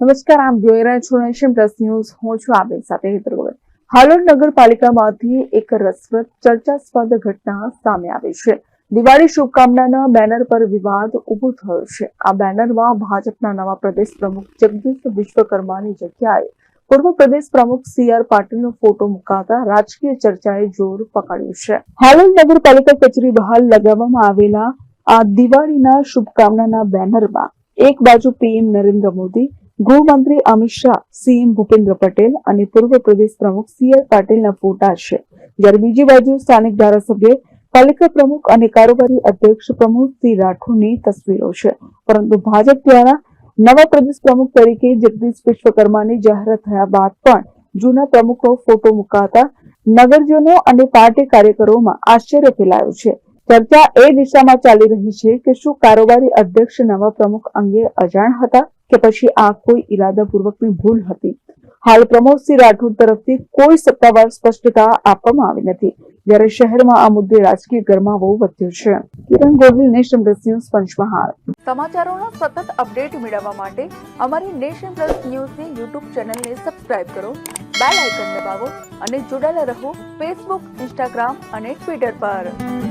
નમસ્કાર આપ જોઈ રહ્યા છો નેશન પ્લસ ન્યૂઝ. હું છું આપની સાથે હેતર વગર હાલોલ નગરપાલિકામાંથી એક રસપ્રદ, ચર્ચાસ્પદ ઘટના સામે આવી છે. દિવાળી શુભકામનાના બેનર પર વિવાદ ઊભો થયો છે. આ બેનરમાં ભાજપના નવા પ્રદેશ પ્રમુખ જગદીશ વિશ્વકર્માની જગ્યાએ પૂર્વ પ્રદેશ પ્રમુખ સી આર પાટીલનો ફોટો મુકાતા રાજકીય ચર્ચાએ જોર પકડ્યું છે. હાલોલ નગરપાલિકા કચેરી બહાર લગાવવામાં આવેલા આ દિવાળીના શુભકામનાના બેનરમાં એક બાજુ પીએમ નરેન્દ્ર મોદી ગૃહમંત્રી અમિત શાહ, સીએમ ભૂપેન્દ્ર પટેલ અને પૂર્વ પ્રદેશ પ્રમુખ સીઆર પાટીલના ફોટા છે. જ્યારે બીજી બાજુ સ્થાનિક ધારાસભ્ય, પાલિકા પ્રમુખ અને કારોબારી અધ્યક્ષ પ્રમોદસિંહ રાઠોડની તસવીરો છે. પરંતુ ભાજપ દ્વારા નવા પ્રદેશ પ્રમુખ તરીકે જગદીશ વિશ્વકર્માની જાહેરાત થયા બાદ પણ જૂના પ્રમુખો ફોટો મુકાતા નગરજનો અને પાર્ટી કાર્યકરોમાં આશ્ચર્ય ફેલાયું છે. ચર્ચા એ દિશામાં ચાલી રહી છે કે શું કારોબારી અધ્યક્ષ નવા પ્રમુખ અંગે અજાણ હતા? કે પછી આ કોઈ ઇરાદાપૂર્વકની ભૂલ હતી. હાલ પ્રમોદસિંહ રાઠોડ તરફથી કોઈ સત્તાવાર સ્પષ્ટતા આપવામાં આવી નથી. જ્યારે શહેરમાં આ મુદ્દે રાજકીય ગરમાવો વધ્યો છે. Kiran Gohil, nation plus news, Panchmahal. સમાચારોના સતત અપડેટ મેળવવા માટે અમારી નેશન પ્લસ ન્યૂઝની યુટ્યુબ ચેનલને સબસ્ક્રાઇબ કરો, બેલ આઇકન દબાવો અને જોડાયેલા રહો ફેસબુક, ઇન્સ્ટાગ્રામ અને ટ્વિટર પર.